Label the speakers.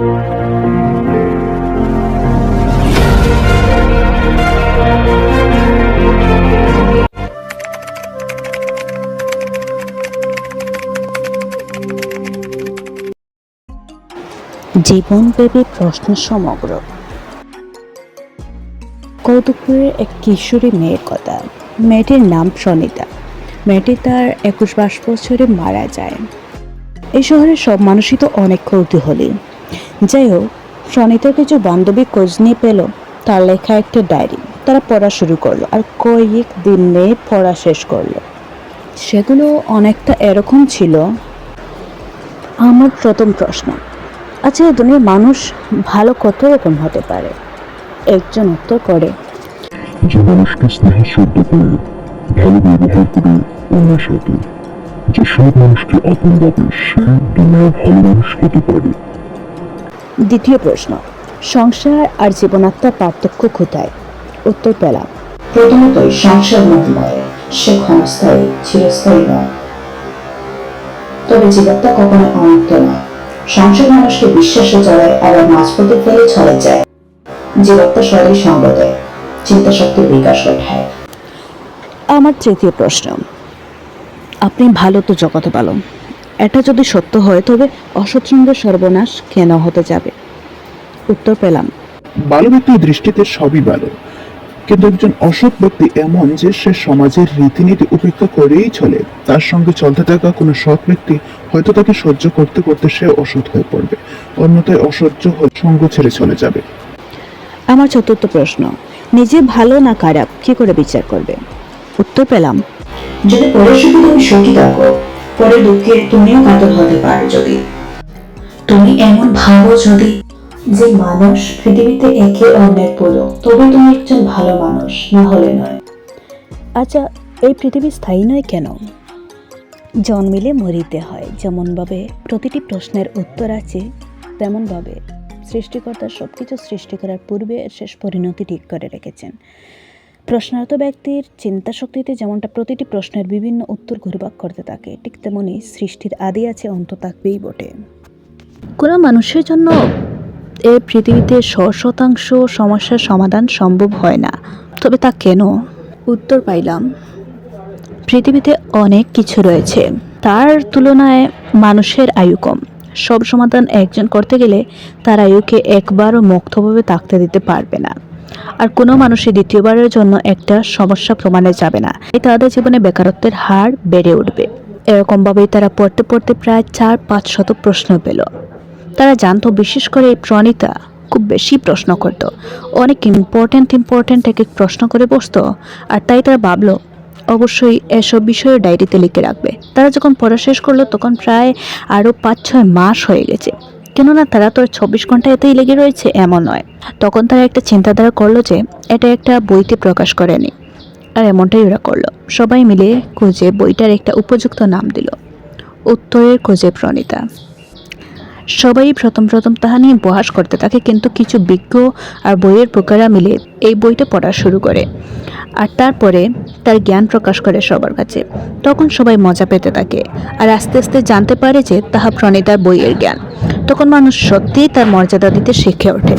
Speaker 1: জীবনব্যাপী প্রশ্ন সমগ্র। কৌতুকপুরের এক কিশোরী মেয়ের কথা। মেয়েটির নাম প্রণীতা। মেয়েটি তার একুশ বাইশ বছরে মারা যায়। এই শহরের সব মানুষই তো অনেক কৌতূহলী। যাই হোক প্রণীতার কিছু বান্ধবী খোঁজ নিয়ে পেল। তার লেখা একটা ডায়েরি। তারা পড়া শুরু করল আর কয়েক দিন পড়া শেষ করল। সেগুলো অনেকটা এরকম ছিল। আমার প্রথম প্রশ্ন আচ্ছা এই মানুষ ভালো কত রকম হতে পারে? একজন উত্তর করে,
Speaker 2: যে মানুষকে স্নেহ শ্রদ্ধ করে, ভালো ব্যবহার করে অন্যের সাথে যে সব মানুষকে আপন ভাবে সে দুনিয়ার ভালো মানুষ হতে পারে
Speaker 1: দ্বিতীয় প্রশ্ন, সংসার আর জীবনাত্মার পার্থক্য কোথায়? উত্তর পেলাম। প্রথমতই সংসার মহিমায় সে ক্ষণস্থায়ী, চিরস্থায়ী নয়। তবে জীবনটা কখনো অনন্ত নয়। সংসার মানুষকে বিশ্বাসে জড়ায় আবার মাঝপথে ফেলে চলে যায়। জীবনটা শরীর সঙ্গ দেয় চিন্তা শক্তির বিকাশ ঘটায়। আমার তৃতীয় প্রশ্ন, আপনি ভালো তো জগতে ভালো এটা যদি সত্য হয় তবে অসৎ সর্বনাশ কেন হতে যাবে? উত্তর পেলাম।
Speaker 3: ভালো ব্যক্তির দৃষ্টিতে সবই ভালো কিন্তু একজন অসৎ ব্যক্তি এমন যে সে সমাজের রীতিনীতি উপেক্ষা করেই চলে তার সঙ্গে চলতে থাকা কোনো সৎ ব্যক্তি হয়তো তাকে সহ্য করতে করতে সে অসৎ হয়ে পড়বে অন্যথায় অসহ্য হয়ে সঙ্গ ছেড়ে চলে যাবে।
Speaker 1: আমার চতুর্থ প্রশ্ন নিজে ভালো না খারাপ কি করে বিচার করবে? উত্তর পেলাম। যদি পরের সুখে তুমি সুখী থাকো পরের দুঃখে তুমিও কাতর হতে পারো যদি। তুমি এমন ভাবো যদি যে মানুষ পৃথিবীতে একে অন্যের পুরো, তবে তুমি একজন ভালো মানুষ না হলে নয়। আচ্ছা এই পৃথিবী স্থায়ী নয় কেন? জন্মিলে মরিতে হয়, যেমনভাবে প্রতিটি প্রশ্নের উত্তর আছে, তেমনভাবে সৃষ্টিকর্তা সব কিছু সৃষ্টি করার পূর্বে শেষ পরিণতি ঠিক করে রেখেছেন। প্রশ্নার্থ ব্যক্তির চিন্তা শক্তিতে যেমনটা প্রতিটি প্রশ্নের বিভিন্ন উত্তর ঘুরবাক করতে থাকে, ঠিক তেমনই সৃষ্টির আদি আছে অন্ত থাকবেই বটে। কোনো মানুষের জন্য এ পৃথিবীতে শ শতাংশ সমস্যার সমাধান সম্ভব হয় না। তবে তা কেন? উত্তর পাইলাম। পৃথিবীতে অনেক কিছু রয়েছে। তার তুলনায় মানুষের আয়ু কম। সব সমাধান একজন করতে গেলে তার আয়ুকে একবারও মুক্তভাবে থাকতে দিতে পারবে না। আর কোনো মানুষই দ্বিতীয়বারের জন্য একটা সমস্যা প্রমাণে যাবে না। এই তাদের জীবনে বেকারত্বের হার বেড়ে উঠবে। এরকমভাবেই তারা পড়তে পড়তে প্রায় চার পাঁচ শত প্রশ্ন পেল। তারা জানতো, বিশেষ করে এই প্রণীতা খুব বেশি প্রশ্ন করতো। অনেক ইম্পর্ট্যান্ট ইম্পর্ট্যান্ট এক এক প্রশ্ন করে বসতো। আর তাই তারা ভাবলো, অবশ্যই এসব বিষয়ে ডায়েরিতে লিখে রাখবে। তারা যখন পড়া শেষ করল, তখন প্রায় আরও পাঁচ ছয় মাস হয়ে গেছে। কেননা তারা তো আর চব্বিশ ঘণ্টা এতেই লেগে রয়েছে, এমন নয়। তখন তারা একটা চিন্তাধারা করল যে, এটা একটা বইতে প্রকাশ করেনি। আর এমনটাই ওরা করল। সবাই মিলে খুঁজে বইটার একটা উপযুক্ত নাম দিল। উত্তরের খোঁজে প্রণীতা। সবাই প্রথম প্রথম তাহা নিয়ে বহাস করতে থাকে, কিন্তু কিছু বিজ্ঞ আর বইয়ের প্রকারা মিলে এই বইটা পড়া শুরু করে। আর তারপরে তার জ্ঞান প্রকাশ করে সবার কাছে। তখন সবাই মজা পেতে থাকে। আর আস্তে আস্তে জানতে পারে যে, তাহা প্রণীতার বইয়ের জ্ঞান। তখন মানুষ সত্যিই তার মর্যাদা দিতে শিখে ওঠে।